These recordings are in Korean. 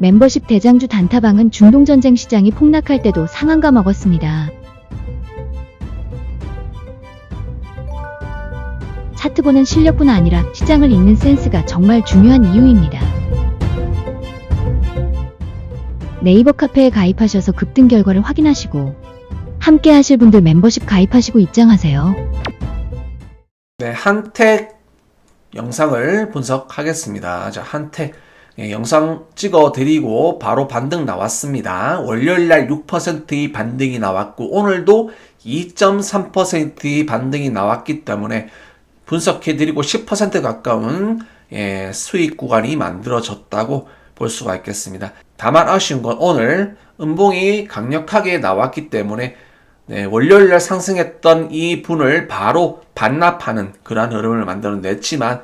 멤버십 대장주 단타방은 중동전쟁 시장이 폭락할 때도 상한가 먹었습니다. 차트 보는 실력뿐 아니라 시장을 읽는 센스가 정말 중요한 이유입니다. 네이버 카페에 가입하셔서 급등 결과를 확인하시고 함께 하실 분들 멤버십 가입하시고 입장하세요. 네, 한택 영상을 분석하겠습니다. 자, 한택 예, 영상 찍어 드리고 바로 반등 나왔습니다. 월요일 날 6%의 반등이 나왔고 오늘도 2.3%의 반등이 나왔기 때문에 분석해 드리고 10% 가까운 예, 수익 구간이 만들어졌다고 볼 수가 있겠습니다. 다만 아쉬운 건 오늘 음봉이 강력하게 나왔기 때문에 네, 월요일 날 상승했던 이 분을 바로 반납하는 그러한 흐름을 만들어냈지만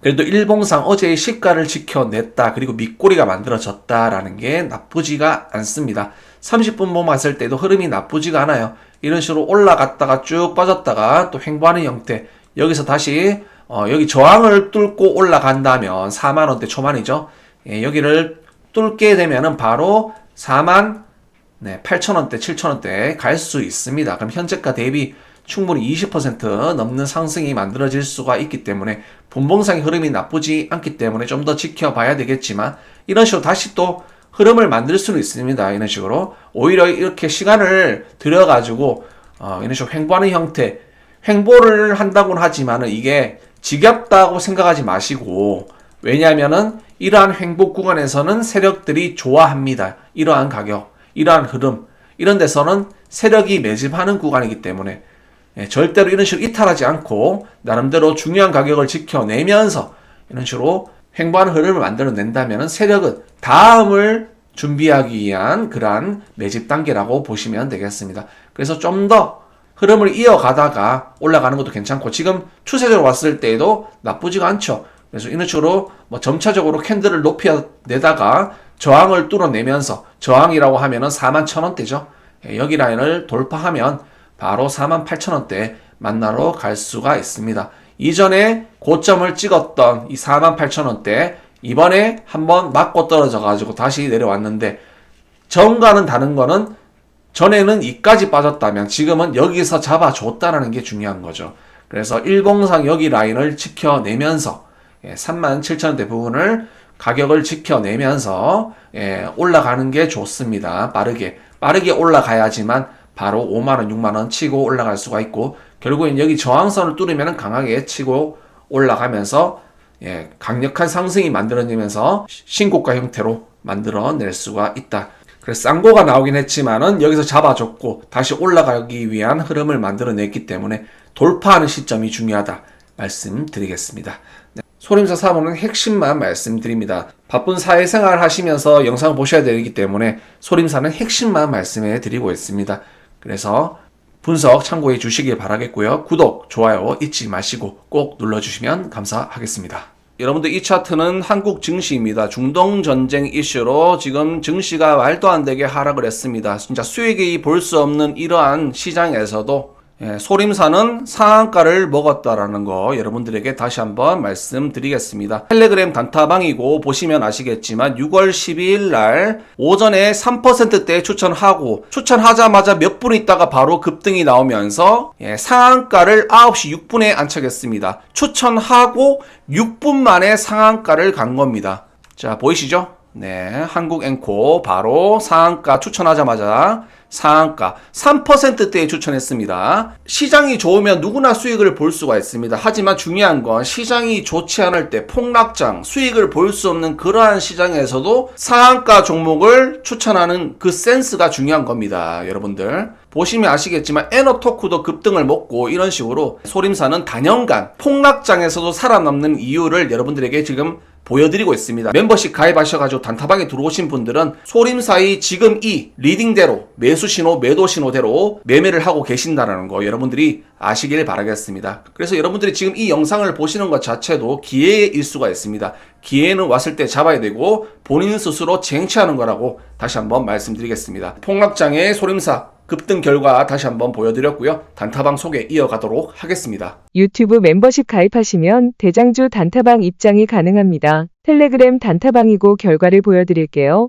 그래도 일봉상 어제의 시가를 지켜냈다 그리고 밑꼬리가 만들어졌다라는 게 나쁘지가 않습니다. 30분 보 봤을 때도 흐름이 나쁘지가 않아요. 이런 식으로 올라갔다가 쭉 빠졌다가 또 횡보하는 형태 여기서 다시 어, 여기 저항을 뚫고 올라간다면 4만 원대 초반이죠. 예, 여기를 뚫게 되면은 바로 4만 네, 8,000원대, 7,000원대 갈 수 있습니다. 그럼 현재가 대비 충분히 20% 넘는 상승이 만들어질 수가 있기 때문에 분봉상의 흐름이 나쁘지 않기 때문에 좀 더 지켜봐야 되겠지만 이런 식으로 다시 또 흐름을 만들 수는 있습니다. 이런 식으로 오히려 이렇게 시간을 들여가지고 어, 이런 식으로 횡보하는 형태 횡보를 한다고는 하지만은 이게 지겹다고 생각하지 마시고 왜냐하면은 이러한 횡보 구간에서는 세력들이 좋아합니다. 이러한 가격, 이러한 흐름, 이런 데서는 세력이 매집하는 구간이기 때문에 예, 절대로 이런 식으로 이탈하지 않고 나름대로 중요한 가격을 지켜내면서 이런 식으로 횡보하는 흐름을 만들어낸다면 세력은 다음을 준비하기 위한 그러한 매집 단계라고 보시면 되겠습니다. 그래서 좀 더 흐름을 이어가다가 올라가는 것도 괜찮고 지금 추세적으로 왔을 때에도 나쁘지가 않죠. 그래서 이런 식으로 뭐 점차적으로 캔들을 높여내다가 저항을 뚫어내면서 저항이라고 하면은 4만 1천원대죠. 예, 여기 라인을 돌파하면 바로 4만 8천원대 만나러 갈 수가 있습니다. 이전에 고점을 찍었던 이 4만 8천원대 이번에 한번 맞고 떨어져 가지고 다시 내려왔는데 전과는 다른 거는 전에는 이까지 빠졌다면 지금은 여기서 잡아줬다라는 게 중요한 거죠. 그래서 일봉상 여기 라인을 지켜내면서 3만 7천원대 부분을 가격을 지켜내면서 예, 올라가는 게 좋습니다. 빠르게 빠르게 올라가야지만 바로 5만원, 6만원 치고 올라갈 수가 있고 결국엔 여기 저항선을 뚫으면 강하게 치고 올라가면서 예, 강력한 상승이 만들어지면서 신고가 형태로 만들어낼 수가 있다. 그래서 쌍고가 나오긴 했지만은 여기서 잡아줬고 다시 올라가기 위한 흐름을 만들어냈기 때문에 돌파하는 시점이 중요하다 말씀드리겠습니다. 네. 소림사 사모는 핵심만 말씀드립니다. 바쁜 사회생활 하시면서 영상을 보셔야 되기 때문에 소림사는 핵심만 말씀해 드리고 있습니다. 그래서 분석 참고해 주시길 바라겠고요. 구독, 좋아요 잊지 마시고 꼭 눌러주시면 감사하겠습니다. 여러분들 이 차트는 한국 증시입니다. 중동 전쟁 이슈로 지금 증시가 말도 안 되게 하락을 했습니다. 진짜 수익이 볼 수 없는 이러한 시장에서도 예, 소림사는 상한가를 먹었다라는 거 여러분들에게 다시 한번 말씀드리겠습니다. 텔레그램 단타방이고 보시면 아시겠지만 6월 12일 날 오전에 3%대 추천하고 추천하자마자 몇 분 있다가 바로 급등이 나오면서 예, 상한가를 9시 6분에 안착했습니다. 추천하고 6분 만에 상한가를 간 겁니다. 자 보이시죠? 네, 한국 앵코 바로 상한가 추천하자마자 상한가 3%대에 추천했습니다. 시장이 좋으면 누구나 수익을 볼 수가 있습니다. 하지만 중요한 건 시장이 좋지 않을 때 폭락장 수익을 볼 수 없는 그러한 시장에서도 상한가 종목을 추천하는 그 센스가 중요한 겁니다. 여러분들 보시면 아시겠지만 에너토크도 급등을 먹고 이런 식으로 소림사는 단연간 폭락장에서도 살아남는 이유를 여러분들에게 지금 보여드리고 있습니다. 멤버십 가입하셔가지고 단타방에 들어오신 분들은 소림사의 지금 이 리딩대로 매수 신호, 매도 신호대로 매매를 하고 계신다는 거 여러분들이 아시길 바라겠습니다. 그래서 여러분들이 지금 이 영상을 보시는 것 자체도 기회일 수가 있습니다. 기회는 왔을 때 잡아야 되고 본인 스스로 쟁취하는 거라고 다시 한번 말씀드리겠습니다. 폭락장의 소림사 급등 결과 다시 한번 보여드렸고요. 단타방 소개 이어가도록 하겠습니다. 유튜브 멤버십 가입하시면 대장주 단타방 입장이 가능합니다. 텔레그램 단타방이고 결과를 보여드릴게요.